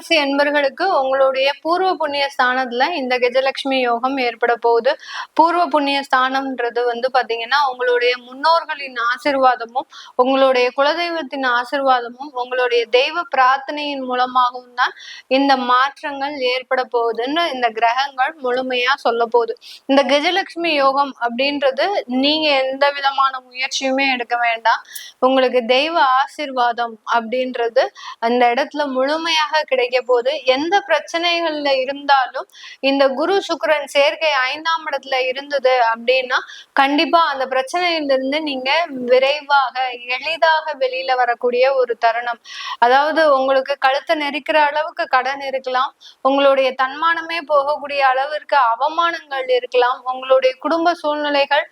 ராசி என்பர்களுக்கு உங்களுடைய பூர்வ புண்ணிய ஸ்தானத்துல இந்த கஜலட்சுமி யோகம் ஏற்பட போகுது. பூர்வ புண்ணிய ஸ்தானம்ன்றது வந்து பாத்தீங்கன்னா உங்களுடைய முன்னோர்களின் ஆசிர்வாதமும் உங்களுடைய குலதெய்வத்தின் ஆசிர்வாதமும் உங்களுடைய தெய்வ பிரார்த்தனையின் மூலமாகவும் தான் இந்த மாற்றங்கள் ஏற்பட போகுதுன்னு இந்த கிரகங்கள் முழுமையா சொல்ல போகுது. இந்த கஜலட்சுமி யோகம் அப்படின்றது நீங்க எந்த விதமான முயற்சியுமே எடுக்க வேண்டாம். உங்களுக்கு தெய்வ ஆசிர்வாதம் அப்படின்றது அந்த இடத்துல முழுமையாக கிடைக்க போகுது எந்த பிரச்சனைகள்ல இருந்தாலும் இந்த குரு சுக்கரன் சேர்க்கை ஐந்தாம் இடத்துல இருந்தது அப்படின்னா கண்டிப்பா அந்த பிரச்சனையிலிருந்து நீங்க விரைவாக எளிதாக வெளியில வரக்கூடிய ஒரு தருணம். அதாவது உங்களுக்கு கழுத்தை நெரிக்கிற அளவுக்கு கடன் இருக்கலாம். உங்களுடைய தன்மானமே போகக்கூடிய அளவிற்கு அவமானங்கள் இருக்கலாம். உங்களுடைய குடும்ப சூழ்நிலைகள்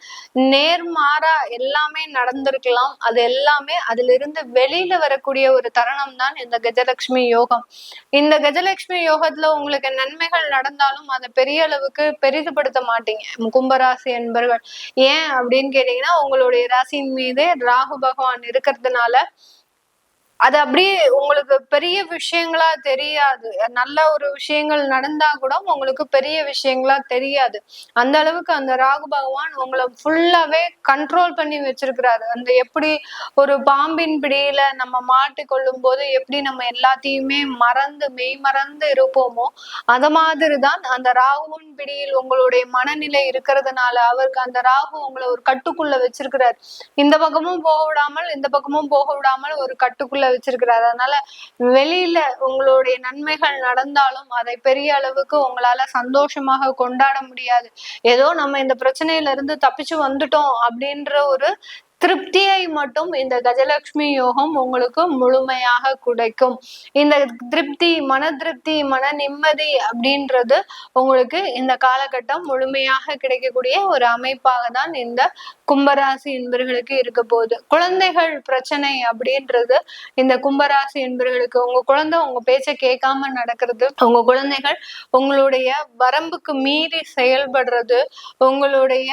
நேர்மாறா எல்லாமே நடந்திருக்கலாம். அது எல்லாமே அதுல இருந்து வெளியில வரக்கூடிய ஒரு தருணம் தான் இந்த கஜலட்சுமி யோகம். இந்த கஜலட்சுமி யோகத்துல உங்களுக்கு நன்மைகள் நடந்தாலும் அதை பெரிய அளவுக்கு பெரிதுபடுத்த மாட்டீங்க. கும்பராசி என்பர்கள் ஏன் அப்படின்னு கேட்டீங்கன்னா உங்களுடைய ராசியின் மீது ராகு பகவான் இருக்கிறதுனால அது அப்படியே உங்களுக்கு பெரிய விஷயங்களா தெரியாது. நல்ல ஒரு விஷயங்கள் நடந்தா கூட உங்களுக்கு பெரிய விஷயங்களா தெரியாது. அந்த அளவுக்கு அந்த ராகு பகவான் உங்களை ஃபுல்லாவே கண்ட்ரோல் பண்ணி வச்சிருக்கிறாரு. அந்த எப்படி ஒரு பாம்பின் பிடியில நம்ம மாட்டிக்கொள்ளும் போது எப்படி நம்ம எல்லாத்தையுமே மறந்து மெய் மறந்து இருப்போமோ அத மாதிரிதான் அந்த ராகுவின் பிடியில் உங்களுடைய மனநிலை இருக்கிறதுனால அவருக்கு அந்த ராகு உங்களை ஒரு கட்டுக்குள்ள வச்சிருக்கிறார். இந்த பக்கமும் போக விடாமல் இந்த பக்கமும் போக விடாமல் ஒரு கட்டுக்குள்ள வச்சிருக்கிறாரு. அதனால வெளியில உங்களுடைய நன்மைகள் நடந்தாலும் அதை பெரிய அளவுக்கு உங்களால சந்தோஷமாக கொண்டாட முடியாது. ஏதோ நம்ம இந்த பிரச்சனையில இருந்து தப்பிச்சு வந்துட்டோம் அப்படின்ற ஒரு திருப்தியை மட்டும் இந்த கஜலட்சுமி யோகம் உங்களுக்கு முழுமையாக கிடைக்கும். இந்த திருப்தி மன திருப்தி மன நிம்மதி அப்படின்றது உங்களுக்கு இந்த காலகட்டம் முழுமையாக கிடைக்கக்கூடிய ஒரு அமைப்பாக தான் இந்த கும்பராசி என்பர்களுக்கு இருக்க போகுது. குழந்தைகள் பிரச்சனை அப்படின்றது இந்த கும்பராசி என்பர்களுக்கு உங்க குழந்தை உங்க பேச்சை கேட்காம நடக்கிறது உங்க குழந்தைகள் உங்களுடைய வரம்புக்கு மீறி செயல்படுறது உங்களுடைய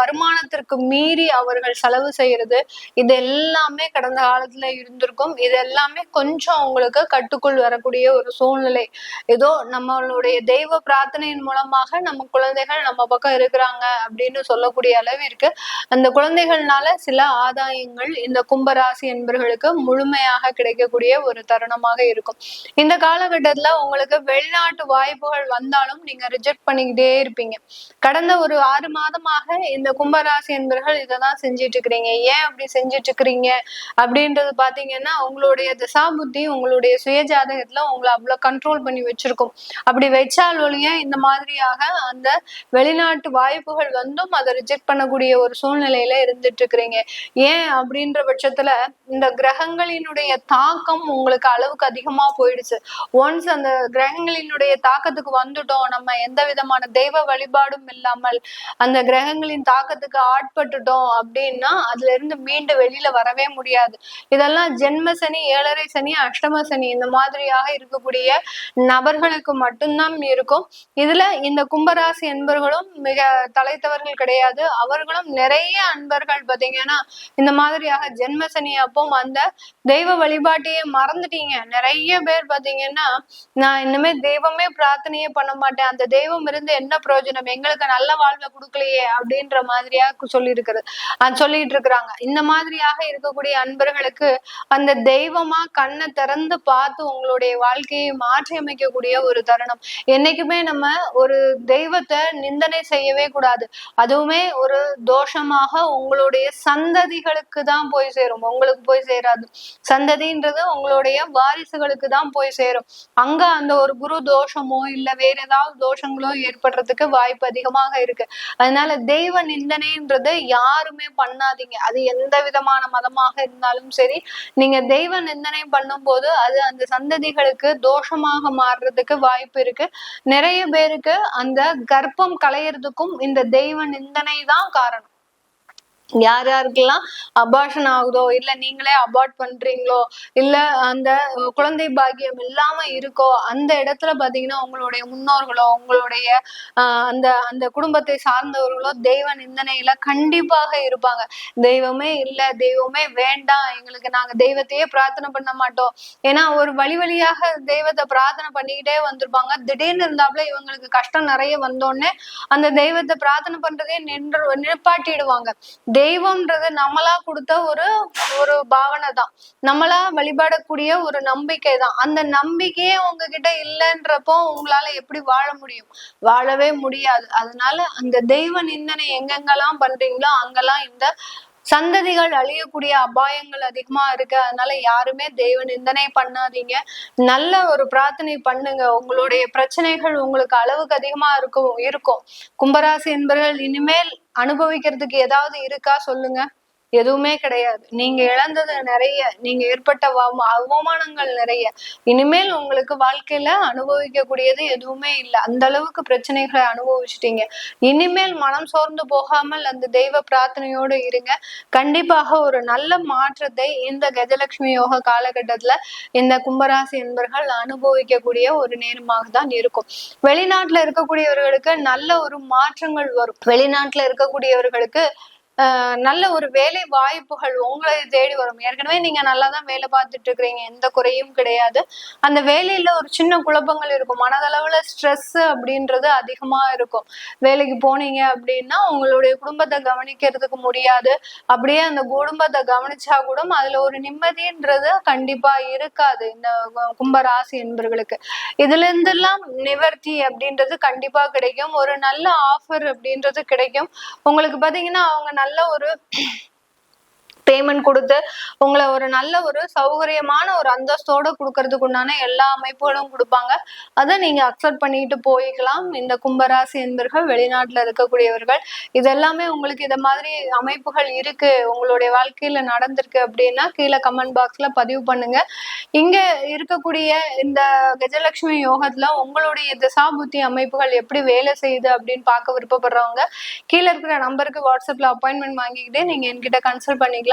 வருமானத்திற்கு மீறி அவர்கள் செலவு செய்யறது இது எல்லாமே கடந்த காலத்துல இருந்திருக்கும். இது எல்லாமே கொஞ்சம் உங்களுக்கு கட்டுக்குள் வரக்கூடிய ஒரு சூழ்நிலை. ஏதோ நம்மளுடைய தெய்வ பிரார்த்தனையின் மூலமாக நம்ம குழந்தைகள் நம்ம பக்கம் இருக்கிறாங்க அப்படின்னு சொல்லக்கூடிய அளவிற்கு அந்த குழந்தைகள்னால சில ஆதாயங்கள் இந்த கும்பராசி என்பர்களுக்கு முழுமையாக கிடைக்கக்கூடிய ஒரு தருணமாக இருக்கும். இந்த காலகட்டத்துல உங்களுக்கு வெளிநாட்டு வாய்ப்புகள் வந்தாலும் நீங்க ரிஜெக்ட் பண்ணிக்கிட்டே இருப்பீங்க. கடந்த ஒரு ஆறு மாதமாக இந்த கும்பராசி என்பர்கள் இதைதான் செஞ்சிட்டு இருக்கிறீங்க ஏன் அப்படி செஞ்சுட்டு இருக்கிறீங்க அப்படின்றது பாத்தீங்கன்னா உங்களுடைய திசா புத்தி உங்களுடைய சுய ஜாதகத்துல உங்களை அவ்வளவு கண்ட்ரோல் பண்ணி வச்சிருக்கும். அப்படி வச்சால் ஒழிய இந்த மாதிரியாக அந்த வெளிநாட்டு வாய்ப்புகள் வந்தும் அதை ரிஜெக்ட் பண்ணக்கூடிய ஒரு சூழ்நிலையில இருந்துட்டு இருக்கிறீங்க ஏன் அப்படின்ற பட்சத்துல இந்த கிரகங்களினுடைய தாக்கம் உங்களுக்கு அளவுக்கு அதிகமா போயிடுச்சு. ஒன்ஸ் அந்த கிரகங்களினுடைய தாக்கத்துக்கு வந்துட்டோம் நம்ம எந்த விதமான தெய்வ வழிபாடும் இல்லாமல் அந்த கிரகங்களின் தாக்கத்துக்கு ஆட்பட்டுட்டோம் அப்படின்னு அப்படின்னா அதுல இருந்து மீண்டு வெளியில வரவே முடியாது. இதெல்லாம் ஜென்ம சனி ஏழரை சனி அஷ்டம சனி இந்த மாதிரியாக இருக்கக்கூடிய நபர்களுக்கு மட்டும்தான் இருக்கும். இதுல இந்த கும்பராசி என்பர்களும் மிக தலைத்தவர்கள் கிடையாது. அவர்களும் நிறைய அன்பர்கள் பாத்தீங்கன்னா இந்த மாதிரியாக ஜென்ம சனி அப்போ அந்த தெய்வ வழிபாட்டையே மறந்துட்டீங்க. நிறைய பேர் பாத்தீங்கன்னா நான் இன்னுமே தெய்வமே பிரார்த்தனையே பண்ண மாட்டேன். அந்த தெய்வம் இருந்து என்ன பிரயோஜனம்? எங்களுக்கு நல்ல வாழ்வை கொடுக்கலையே அப்படின்ற மாதிரியா சொல்லி இருக்கிறது சொல்லிட்டு இருக்கிறாங்க இந்த மாதிரியாக இருக்கக்கூடிய அன்பர்களுக்கு அந்த தெய்வமா கண்ணை திறந்து பார்த்து உங்களுடைய வாழ்க்கையை மாற்றி அமைக்கக்கூடிய ஒரு தருணம். என்னைக்குமே நம்ம ஒரு தெய்வத்தை நிந்தனை செய்யவே கூடாது. அதுவுமே ஒரு தோஷமாக உங்களுடைய சந்ததிகளுக்கு தான் போய் சேரும். உங்களுக்கு போய் சேராது. சந்ததின்றது உங்களுடைய வாரிசுகளுக்கு தான் போய் சேரும். அங்க அந்த ஒரு குரு தோஷமோ இல்ல வேற ஏதாவது தோஷங்களோ ஏற்படுறதுக்கு வாய்ப்பு அதிகமாக இருக்கு. அதனால தெய்வ நிந்தனைன்றது யாருமே பண்ண பண்ணாதீங்க. அது எந்த விதமான மதமாக இருந்தாலும் சரி நீங்க தெய்வ நிந்தனை பண்ணும் போது அது அந்த சந்ததிகளுக்கு தோஷமாக மாறுறதுக்கு வாய்ப்பு இருக்கு. நிறைய பேருக்கு அந்த கர்ப்பம் களையறதுக்கும் இந்த தெய்வ நிந்தனை தான் காரணம். யார் யாருக்கெல்லாம் அபார்ஷன் ஆகுதோ இல்ல நீங்களே அபார்ட் பண்றீங்களோ இல்ல அந்த குழந்தை பாக்கியம் இல்லாம இருக்கோ அந்த இடத்துல பாத்தீங்கன்னா உங்களுடைய முன்னோர்களோ உங்களுடைய ஆஹ் அந்த அந்த குடும்பத்தை சார்ந்தவர்களோ தெய்வ நிந்தனையில கண்டிப்பாக இருப்பாங்க. தெய்வமே இல்ல தெய்வமே வேண்டாம் எங்களுக்கு நாங்க தெய்வத்தையே பிரார்த்தனை பண்ண மாட்டோம். ஏன்னா ஒரு வழி வழியாக தெய்வத்தை பிரார்த்தனை பண்ணிக்கிட்டே வந்திருப்பாங்க. திடீர்னு இருந்தாப்புல இவங்களுக்கு கஷ்டம் நிறைய வந்தோடனே அந்த தெய்வத்தை பிரார்த்தனை பண்றதே நின்று நிப்பாட்டிடுவாங்க. தெய்வம்ன்றது நம்மளா கொடுத்த ஒரு ஒரு பாவனை தான் நம்மளா வழிபடக்கூடிய ஒரு நம்பிக்கை தான் அந்த நம்பிக்கையே உங்ககிட்ட இல்லைன்றப்போ உங்களால எப்படி வாழ முடியும்? வாழவே முடியாது. அதனால அந்த தெய்வ நிந்தனை எங்கெங்கெல்லாம் பண்றீங்களோ அங்கெல்லாம் இந்த சந்ததிகள் அழியக்கூடிய அபாயங்கள் அதிகமா இருக்கு. அதனால யாருமே தெய்வ நிந்தனை பண்ணாதீங்க. நல்ல ஒரு பிரார்த்தனை பண்ணுங்க. உங்களுடைய பிரச்சனைகள் உங்களுக்கு அளவுக்கு அதிகமா இருக்கும் இருக்கும். கும்பராசி என்பவர்கள் இனிமேல் அனுபவிக்கிறதுக்கு ஏதாவது இருக்கா? சொல்லுங்க. எதுவுமே கிடையாது. நீங்க இழந்தது நிறைய நீங்க ஏற்பட்ட அவமானங்கள் நிறைய. இனிமேல் உங்களுக்கு வாழ்க்கையில அனுபவிக்கக்கூடியது எதுவுமே இல்லை. அந்த அளவுக்கு பிரச்சனைகளை அனுபவிச்சிட்டீங்க. இனிமேல் மனம் சோர்ந்து போகாமல் அந்த தெய்வ பிரார்த்தனையோடு இருங்க. கண்டிப்பாக ஒரு நல்ல மாற்றத்தை இந்த கஜலட்சுமி யோக காலகட்டத்துல இந்த கும்பராசி என்பர்கள் அனுபவிக்கக்கூடிய ஒரு நேரமாக தான் இருக்கும். வெளிநாட்டுல இருக்கக்கூடியவர்களுக்கு நல்ல ஒரு மாற்றங்கள் வரும். வெளிநாட்டுல இருக்கக்கூடியவர்களுக்கு நல்ல ஒரு வேலை வாய்ப்புகள் உங்களை தேடி வரும். ஏற்கனவே நீங்க நல்லா தான் வேலை பார்த்துட்டு இருக்கிறீங்க. எந்த குறையும் கிடையாது. அந்த வேலையில ஒரு சின்ன குழப்பங்கள் இருக்கும். மனதளவுல ஸ்ட்ரெஸ் அப்படின்றது அதிகமா இருக்கும். வேலைக்கு போனீங்க அப்படின்னா உங்களுடைய குடும்பத்தை கவனிக்கிறதுக்கு முடியாது. அப்படியே அந்த குடும்பத்தை கவனிச்சா கூட அதுல ஒரு நிம்மதின்றது கண்டிப்பா இருக்காது. இந்த கும்பராசி என்பர்களுக்கு. இதுல இருந்தெல்லாம் நிவர்த்தி அப்படின்றது கண்டிப்பா கிடைக்கும். ஒரு நல்ல ஆஃபர் அப்படின்றது கிடைக்கும். உங்களுக்கு பாத்தீங்கன்னா அவங்க நல்ல ஒரு பேமெண்ட் கொடுத்து உங்களை ஒரு நல்ல ஒரு சௌகரியமான ஒரு அந்தஸ்தோட கொடுக்கறதுக்கு உண்டான எல்லா அமைப்புகளும் கொடுப்பாங்க. அதை நீங்க அக்செப்ட் பண்ணிட்டு போய்க்கலாம். இந்த கும்பராசி என்பர்கள் வெளிநாட்டுல இருக்கக்கூடியவர்கள். இதெல்லாமே உங்களுக்கு இதை மாதிரி அமைப்புகள் இருக்கு. உங்களுடைய வாழ்க்கையில நடந்திருக்கு அப்படின்னா கீழே கமெண்ட் பாக்ஸ்ல பதிவு பண்ணுங்க. இங்க இருக்கக்கூடிய இந்த கஜலட்சுமி யோகத்துல உங்களுடைய திசாபுத்தி அமைப்புகள் எப்படி வேலை செய்யுது அப்படின்னு பார்க்க விருப்பப்படுறவங்க கீழே இருக்கிற நம்பருக்கு வாட்ஸ்அப்ல அப்பாயின்மெண்ட் வாங்கிக்கிட்டே நீங்க என்கிட்ட கன்சல்ட் பண்ணிக்கலாம்.